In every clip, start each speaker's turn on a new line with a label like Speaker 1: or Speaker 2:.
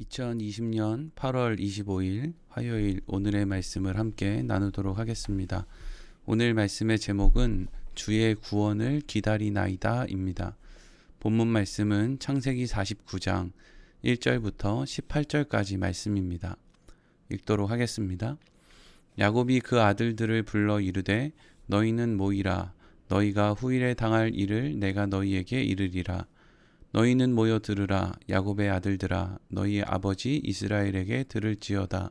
Speaker 1: 2020년 8월 25일 화요일 오늘의 말씀을 함께 나누도록 하겠습니다. 오늘 말씀의 제목은 주의 구원을 기다리나이다입니다. 본문 말씀은 창세기 49장 1절부터 18절까지 말씀입니다. 읽도록 하겠습니다. 야곱이 그 아들들을 불러 이르되 너희는 모이라 너희가 후일에 당할 일을 내가 너희에게 이르리라 너희는 모여 들으라. 야곱의 아들들아 너희 아버지 이스라엘에게 들을지어다.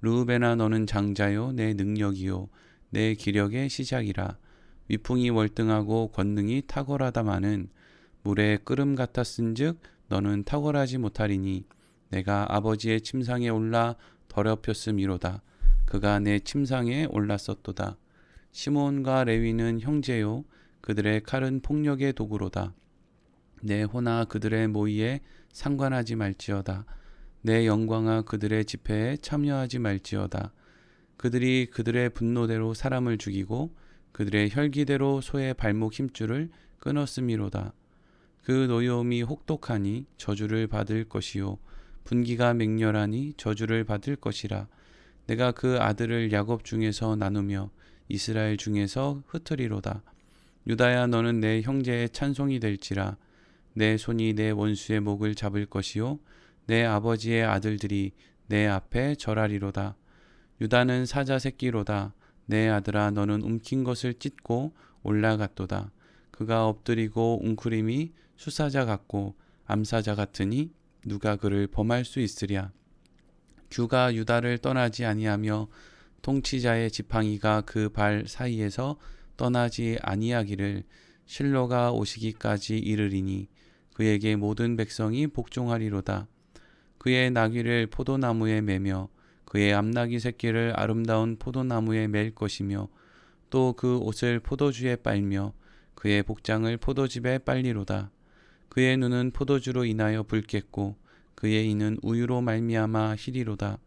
Speaker 1: 루우베나 너는 장자요 내 능력이요 내 기력의 시작이라. 위풍이 월등하고 권능이 탁월하다마는 물에 끓음 같았은즉 너는 탁월하지 못하리니 내가 아버지의 침상에 올라 더럽혔음이로다. 그가 내 침상에 올랐었도다. 시몬과 레위는 형제요 그들의 칼은 폭력의 도구로다 내 호나 그들의 모의에 상관하지 말지어다. 내 영광아 그들의 집회에 참여하지 말지어다. 그들이 그들의 분노대로 사람을 죽이고 그들의 혈기대로 소의 발목 힘줄을 끊었음이로다. 그 노여움이 혹독하니 저주를 받을 것이요 분기가 맹렬하니 저주를 받을 것이라. 내가 그 아들을 야곱 중에서 나누며 이스라엘 중에서 흩으리로다. 유다야 너는 내 형제의 찬송이 될지라. 내 손이 내 원수의 목을 잡을 것이요 내 아버지의 아들들이 내 앞에 절하리로다. 유다는 사자 새끼로다. 내 아들아 너는 움킨 것을 찢고 올라갔도다. 그가 엎드리고 웅크림이 수사자 같고 암사자 같으니 누가 그를 범할 수 있으랴. 규가 유다를 떠나지 아니하며 통치자의 지팡이가 그 발 사이에서 떠나지 아니하기를 실로가 오시기까지 이르리니 그에게 모든 백성이 복종하리로다. 그의 나귀를 포도나무에 매며 그의 암나귀 새끼를 아름다운 포도나무에 맬 것이며 또 그 옷을 포도주에 빨며 그의 복장을 포도즙에 빨리로다. 그의 눈은 포도주로 인하여 붉겠고 그의 이는 우유로 말미암아 희리로다.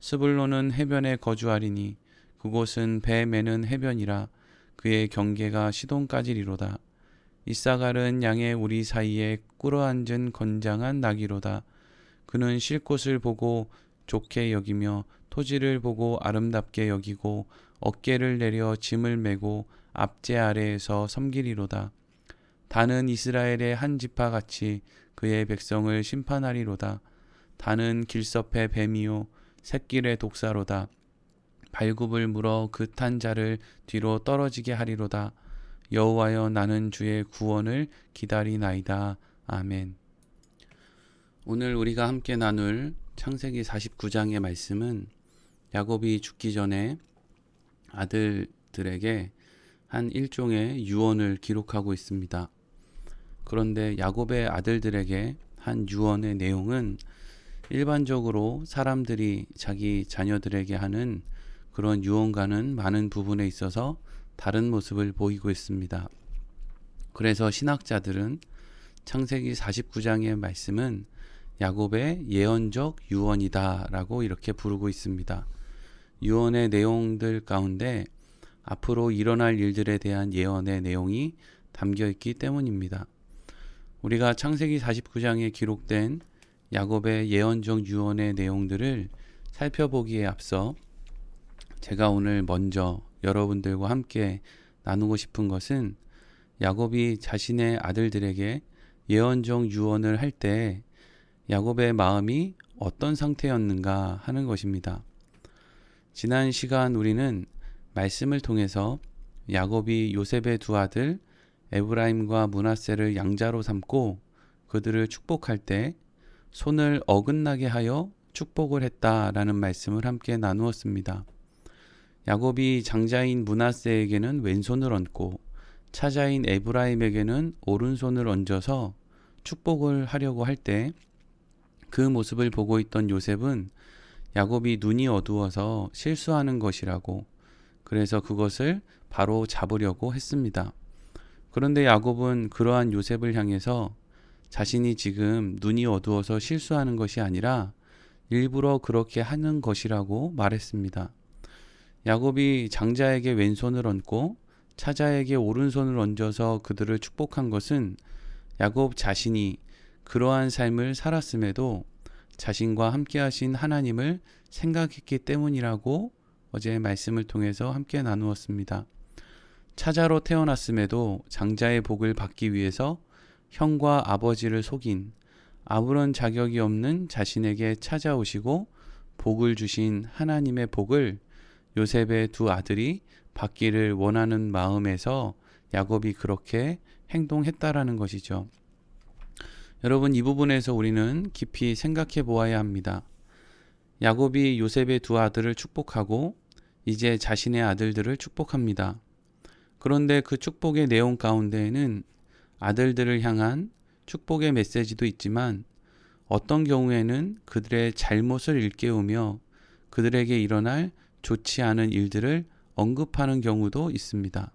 Speaker 1: 스불로는 해변에 거주하리니 그곳은 배 매는 해변이라 그의 경계가 시동까지리로다. 이사갈은 양의 우리 사이에 꿇어앉은 건장한 나귀로다. 그는 쉴 곳을 보고 좋게 여기며 토지를 보고 아름답게 여기고 어깨를 내려 짐을 메고 앞제 아래에서 섬기리로다. 다는 이스라엘의 한 지파 같이 그의 백성을 심판하리로다. 다는 길섭의 뱀이요 새길의 독사로다. 발굽을 물어 그 탄 자를 뒤로 떨어지게 하리로다. 여호와여 나는 주의 구원을 기다리나이다. 아멘. 오늘 우리가 함께 나눌 창세기 49장의 말씀은 야곱이 죽기 전에 아들들에게 한 일종의 유언을 기록하고 있습니다. 그런데 야곱의 아들들에게 한 유언의 내용은 일반적으로 사람들이 자기 자녀들에게 하는 그런 유언과는 많은 부분에 있어서 다른 모습을 보이고 있습니다. 그래서 신학자들은 창세기 49장의 말씀은 야곱의 예언적 유언이다라고 이렇게 부르고 있습니다. 유언의 내용들 가운데 앞으로 일어날 일들에 대한 예언의 내용이 담겨 있기 때문입니다. 우리가 창세기 49장에 기록된 야곱의 예언적 유언의 내용들을 살펴보기에 앞서 제가 오늘 먼저 여러분들과 함께 나누고 싶은 것은 야곱이 자신의 아들들에게 예언적 유언을 할 때 야곱의 마음이 어떤 상태였는가 하는 것입니다. 지난 시간 우리는 말씀을 통해서 야곱이 요셉의 두 아들 에브라임과 문하세를 양자로 삼고 그들을 축복할 때 손을 어긋나게 하여 축복을 했다라는 말씀을 함께 나누었습니다. 야곱이 장자인 문하세에게는 왼손을 얹고 차자인 에브라임에게는 오른손을 얹어서 축복을 하려고 할 때 그 모습을 보고 있던 요셉은 야곱이 눈이 어두워서 실수하는 것이라고 그래서 그것을 바로 잡으려고 했습니다. 그런데 야곱은 그러한 요셉을 향해서 자신이 지금 눈이 어두워서 실수하는 것이 아니라 일부러 그렇게 하는 것이라고 말했습니다. 야곱이 장자에게 왼손을 얹고 차자에게 오른손을 얹어서 그들을 축복한 것은 야곱 자신이 그러한 삶을 살았음에도 자신과 함께 하신 하나님을 생각했기 때문이라고 어제 말씀을 통해서 함께 나누었습니다. 차자로 태어났음에도 장자의 복을 받기 위해서 형과 아버지를 속인 아무런 자격이 없는 자신에게 찾아오시고 복을 주신 하나님의 복을 요셉의 두 아들이 받기를 원하는 마음에서 야곱이 그렇게 행동했다라는 것이죠. 여러분 이 부분에서 우리는 깊이 생각해 보아야 합니다. 야곱이 요셉의 두 아들을 축복하고 이제 자신의 아들들을 축복합니다. 그런데 그 축복의 내용 가운데에는 아들들을 향한 축복의 메시지도 있지만 어떤 경우에는 그들의 잘못을 일깨우며 그들에게 일어날 좋지 않은 일들을 언급하는 경우도 있습니다.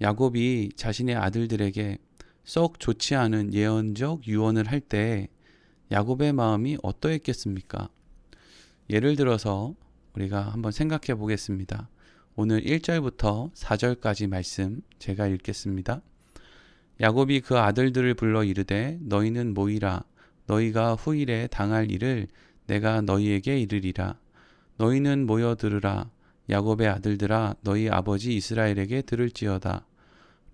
Speaker 1: 야곱이 자신의 아들들에게 썩 좋지 않은 예언적 유언을 할 때 야곱의 마음이 어떠했겠습니까? 예를 들어서 우리가 한번 생각해 보겠습니다. 오늘 1절부터 4절까지 말씀 제가 읽겠습니다. 야곱이 그 아들들을 불러 이르되 너희는 모이라 너희가 후일에 당할 일을 내가 너희에게 이르리라 너희는 모여 들으라. 야곱의 아들들아 너희 아버지 이스라엘에게 들을지어다.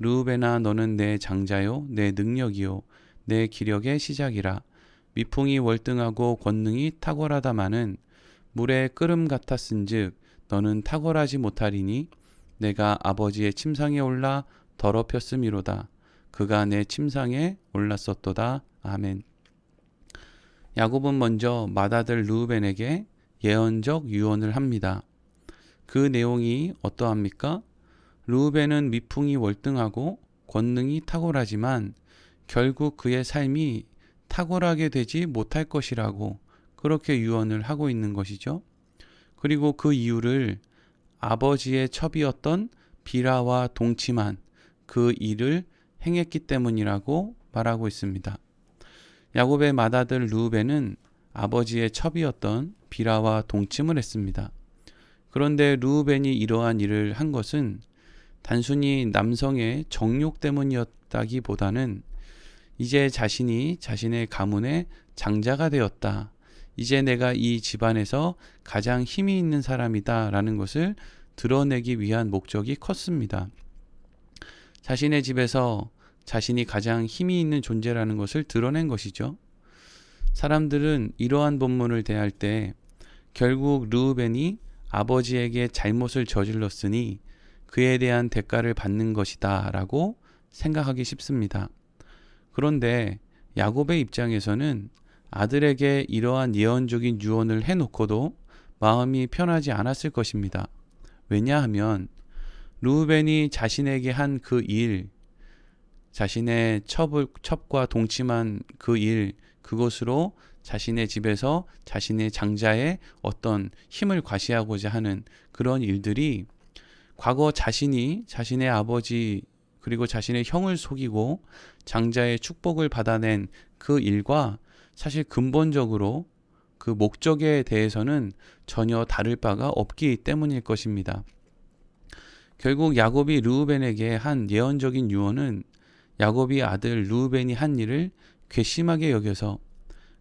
Speaker 1: 르우베나 너는 내 장자요 내 능력이요 내 기력의 시작이라. 미풍이 월등하고 권능이 탁월하다마는 물에 끓음 같았은즉 너는 탁월하지 못하리니 내가 아버지의 침상에 올라 더럽혔음이로다. 그가 내 침상에 올랐었도다. 아멘. 야곱은 먼저 맏아들 르우벤에게 예언적 유언을 합니다. 그 내용이 어떠합니까? 르우벤은 미풍이 월등하고 권능이 탁월하지만 결국 그의 삶이 탁월하게 되지 못할 것이라고 그렇게 유언을 하고 있는 것이죠. 그리고 그 이유를 아버지의 첩이었던 비라와 동침한 그 일을 행했기 때문이라고 말하고 있습니다. 야곱의 맏아들 루벤은 아버지의 첩이었던 비라와 동침을 했습니다. 그런데 루벤이 이러한 일을 한 것은 단순히 남성의 정욕 때문이었다기보다는 이제 자신이 자신의 가문의 장자가 되었다. 이제 내가 이 집안에서 가장 힘이 있는 사람이다. 라는 것을 드러내기 위한 목적이 컸습니다. 자신의 집에서 자신이 가장 힘이 있는 존재라는 것을 드러낸 것이죠. 사람들은 이러한 본문을 대할 때 결국 르우벤이 아버지에게 잘못을 저질렀으니 그에 대한 대가를 받는 것이다 라고 생각하기 쉽습니다. 그런데 야곱의 입장에서는 아들에게 이러한 예언적인 유언을 해놓고도 마음이 편하지 않았을 것입니다. 왜냐하면 루벤이 자신에게 한 그 일, 자신의 첩과 동침한 그 일, 그것으로 자신의 집에서 자신의 장자의 어떤 힘을 과시하고자 하는 그런 일들이 과거 자신이 자신의 아버지 그리고 자신의 형을 속이고 장자의 축복을 받아낸 그 일과 사실 근본적으로 그 목적에 대해서는 전혀 다를 바가 없기 때문일 것입니다. 결국 야곱이 르우벤에게 한 예언적인 유언은 야곱이 아들 루벤이 한 일을 괘씸하게 여겨서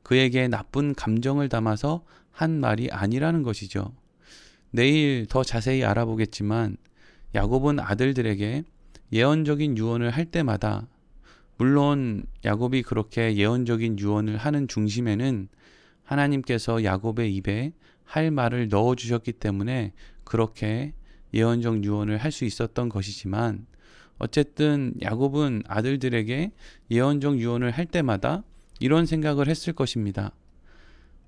Speaker 1: 그에게 나쁜 감정을 담아서 한 말이 아니라는 것이죠. 내일 더 자세히 알아보겠지만 야곱은 아들들에게 예언적인 유언을 할 때마다 물론 야곱이 그렇게 예언적인 유언을 하는 중심에는 하나님께서 야곱의 입에 할 말을 넣어 주셨기 때문에 그렇게 예언적 유언을 할 수 있었던 것이지만 어쨌든 야곱은 아들들에게 예언적 유언을 할 때마다 이런 생각을 했을 것입니다.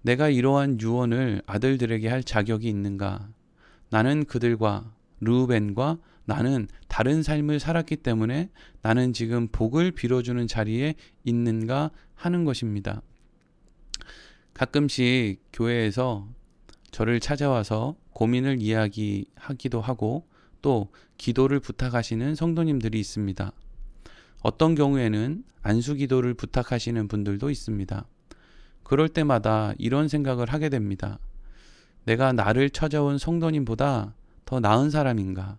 Speaker 1: 내가 이러한 유언을 아들들에게 할 자격이 있는가? 나는 그들과 르우벤과 나는 다른 삶을 살았기 때문에 나는 지금 복을 빌어주는 자리에 있는가 하는 것입니다. 가끔씩 교회에서 저를 찾아와서 고민을 이야기하기도 하고 또 기도를 부탁하시는 성도님들이 있습니다. 어떤 경우에는 안수 기도를 부탁하시는 분들도 있습니다. 그럴 때마다 이런 생각을 하게 됩니다. 내가 나를 찾아온 성도님보다 더 나은 사람인가?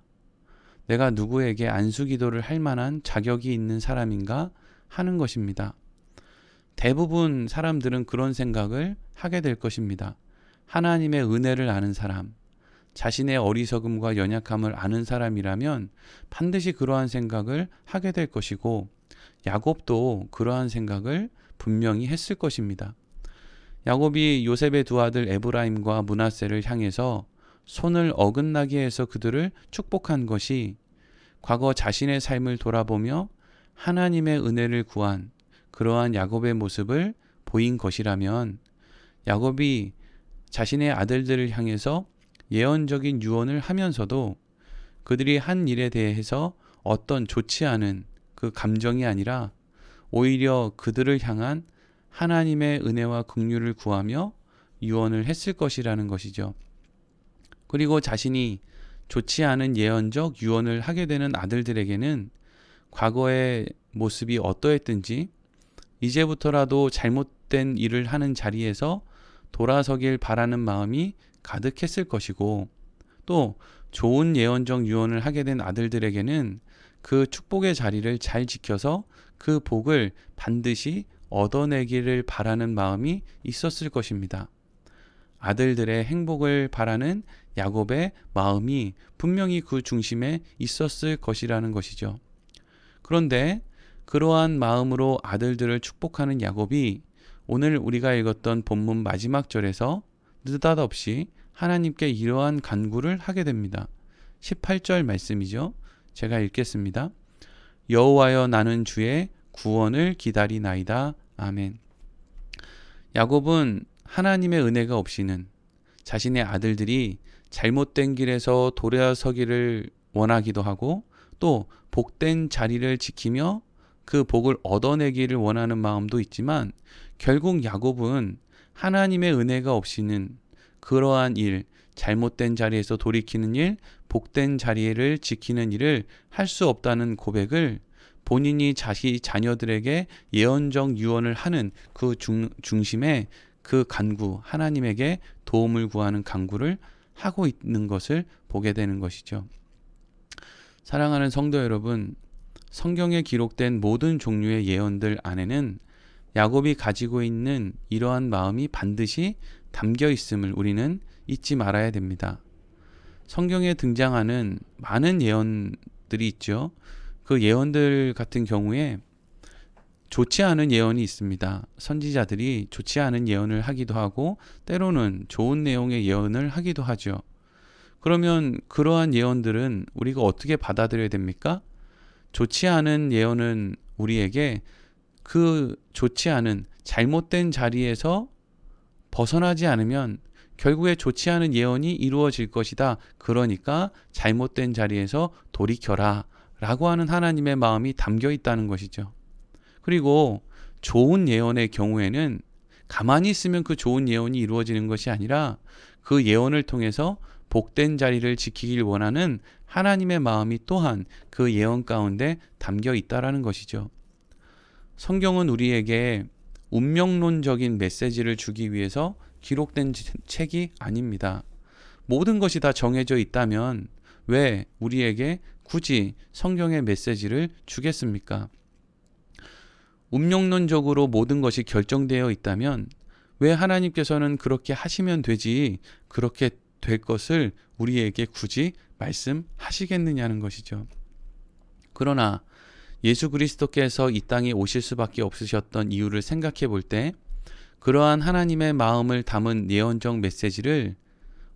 Speaker 1: 내가 누구에게 안수 기도를 할 만한 자격이 있는 사람인가? 하는 것입니다. 대부분 사람들은 그런 생각을 하게 될 것입니다. 하나님의 은혜를 아는 사람, 자신의 어리석음과 연약함을 아는 사람이라면 반드시 그러한 생각을 하게 될 것이고 야곱도 그러한 생각을 분명히 했을 것입니다. 야곱이 요셉의 두 아들 에브라임과 문하세를 향해서 손을 어긋나게 해서 그들을 축복한 것이 과거 자신의 삶을 돌아보며 하나님의 은혜를 구한 그러한 야곱의 모습을 보인 것이라면 야곱이 자신의 아들들을 향해서 예언적인 유언을 하면서도 그들이 한 일에 대해서 어떤 좋지 않은 그 감정이 아니라 오히려 그들을 향한 하나님의 은혜와 긍휼을 구하며 유언을 했을 것이라는 것이죠. 그리고 자신이 좋지 않은 예언적 유언을 하게 되는 아들들에게는 과거의 모습이 어떠했든지 이제부터라도 잘못된 일을 하는 자리에서 돌아서길 바라는 마음이 가득했을 것이고 또 좋은 예언적 유언을 하게 된 아들들에게는 그 축복의 자리를 잘 지켜서 그 복을 반드시 얻어내기를 바라는 마음이 있었을 것입니다. 아들들의 행복을 바라는 야곱의 마음이 분명히 그 중심에 있었을 것이라는 것이죠. 그런데 그러한 마음으로 아들들을 축복하는 야곱이 오늘 우리가 읽었던 본문 마지막 절에서 느닷없이 하나님께 이러한 간구를 하게 됩니다. 18절 말씀이죠. 제가 읽겠습니다. 여호와여 나는 주의 구원을 기다리나이다. 아멘. 야곱은 하나님의 은혜가 없이는 자신의 아들들이 잘못된 길에서 돌아서기를 원하기도 하고 또 복된 자리를 지키며 그 복을 얻어내기를 원하는 마음도 있지만 결국 야곱은 하나님의 은혜가 없이는 그러한 일, 잘못된 자리에서 돌이키는 일, 복된 자리를 지키는 일을 할 수 없다는 고백을 본인이 자기 자녀들에게 예언적 유언을 하는 그 중, 중심에 그 간구, 하나님에게 도움을 구하는 간구를 하고 있는 것을 보게 되는 것이죠. 사랑하는 성도 여러분, 성경에 기록된 모든 종류의 예언들 안에는 야곱이 가지고 있는 이러한 마음이 반드시 담겨 있음을 우리는 잊지 말아야 됩니다. 성경에 등장하는 많은 예언들이 있죠. 그 예언들 같은 경우에 좋지 않은 예언이 있습니다. 선지자들이 좋지 않은 예언을 하기도 하고 때로는 좋은 내용의 예언을 하기도 하죠. 그러면 그러한 예언들은 우리가 어떻게 받아들여야 됩니까? 좋지 않은 예언은 우리에게 그 좋지 않은 잘못된 자리에서 벗어나지 않으면 결국에 좋지 않은 예언이 이루어질 것이다. 그러니까 잘못된 자리에서 돌이켜라. 라고 하는 하나님의 마음이 담겨 있다는 것이죠. 그리고 좋은 예언의 경우에는 가만히 있으면 그 좋은 예언이 이루어지는 것이 아니라 그 예언을 통해서 복된 자리를 지키길 원하는 하나님의 마음이 또한 그 예언 가운데 담겨 있다라는 것이죠. 성경은 우리에게 운명론적인 메시지를 주기 위해서 기록된 책이 아닙니다. 모든 것이 다 정해져 있다면 왜 우리에게 굳이 성경의 메시지를 주겠습니까? 운명론적으로 모든 것이 결정되어 있다면 왜 하나님께서는 그렇게 하시면 되지 그렇게 될 것을 우리에게 굳이 말씀하시겠느냐는 것이죠. 그러나 예수 그리스도께서 이 땅에 오실 수밖에 없으셨던 이유를 생각해 볼 때 그러한 하나님의 마음을 담은 예언적 메시지를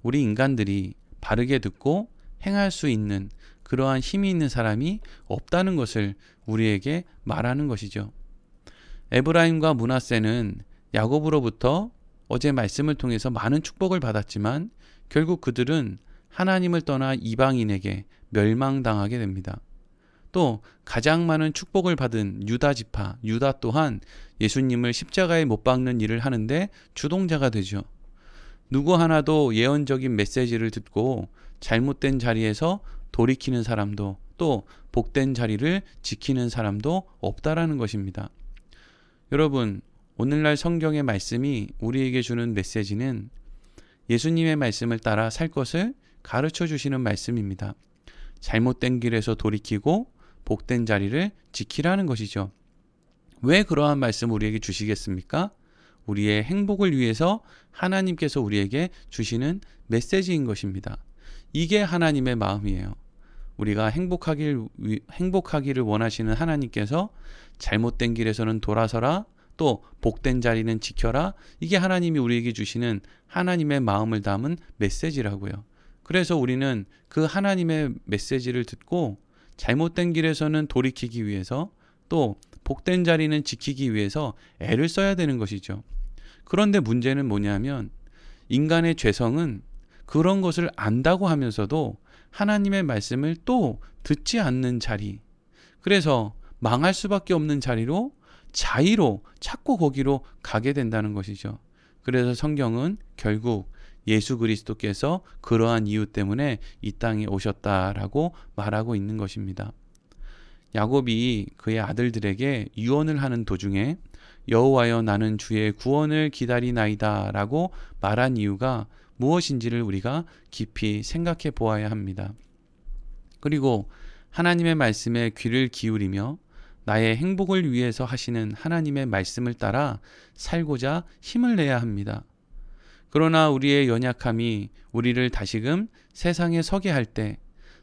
Speaker 1: 우리 인간들이 바르게 듣고 행할 수 있는 그러한 힘이 있는 사람이 없다는 것을 우리에게 말하는 것이죠. 에브라임과 문하세는 야곱으로부터 어제 말씀을 통해서 많은 축복을 받았지만 결국 그들은 하나님을 떠나 이방인에게 멸망당하게 됩니다. 또 가장 많은 축복을 받은 유다 지파, 유다 또한 예수님을 십자가에 못 박는 일을 하는데 주동자가 되죠. 누구 하나도 예언적인 메시지를 듣고 잘못된 자리에서 돌이키는 사람도 또 복된 자리를 지키는 사람도 없다라는 것입니다. 여러분, 오늘날 성경의 말씀이 우리에게 주는 메시지는 예수님의 말씀을 따라 살 것을 가르쳐 주시는 말씀입니다. 잘못된 길에서 돌이키고 복된 자리를 지키라는 것이죠. 왜 그러한 말씀 우리에게 주시겠습니까? 우리의 행복을 위해서 하나님께서 우리에게 주시는 메시지인 것입니다. 이게 하나님의 마음이에요. 우리가 행복하길, 위- 행복하기를 원하시는 하나님께서 잘못된 길에서는 돌아서라, 또 복된 자리는 지켜라. 이게 하나님이 우리에게 주시는 하나님의 마음을 담은 메시지라고요. 그래서 우리는 그 하나님의 메시지를 듣고 잘못된 길에서는 돌이키기 위해서 또 복된 자리는 지키기 위해서 애를 써야 되는 것이죠. 그런데 문제는 뭐냐면 인간의 죄성은 그런 것을 안다고 하면서도 하나님의 말씀을 또 듣지 않는 자리. 그래서 망할 수밖에 없는 자리로 자의로 찾고 거기로 가게 된다는 것이죠. 그래서 성경은 결국 예수 그리스도께서 그러한 이유 때문에 이 땅에 오셨다라고 말하고 있는 것입니다. 야곱이 그의 아들들에게 유언을 하는 도중에 여호와여 나는 주의 구원을 기다리나이다라고 말한 이유가 무엇인지를 우리가 깊이 생각해 보아야 합니다. 그리고 하나님의 말씀에 귀를 기울이며 나의 행복을 위해서 하시는 하나님의 말씀을 따라 살고자 힘을 내야 합니다. 그러나 우리의 연약함이 우리를 다시금 세상에 서게 할 때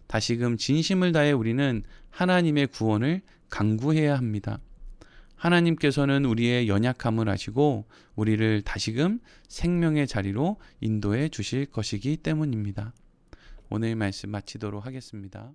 Speaker 1: 다시금 진심을 다해 우리는 하나님의 구원을 강구해야 합니다. 하나님께서는 우리의 연약함을 아시고 우리를 다시금 생명의 자리로 인도해 주실 것이기 때문입니다. 오늘 말씀 마치도록 하겠습니다.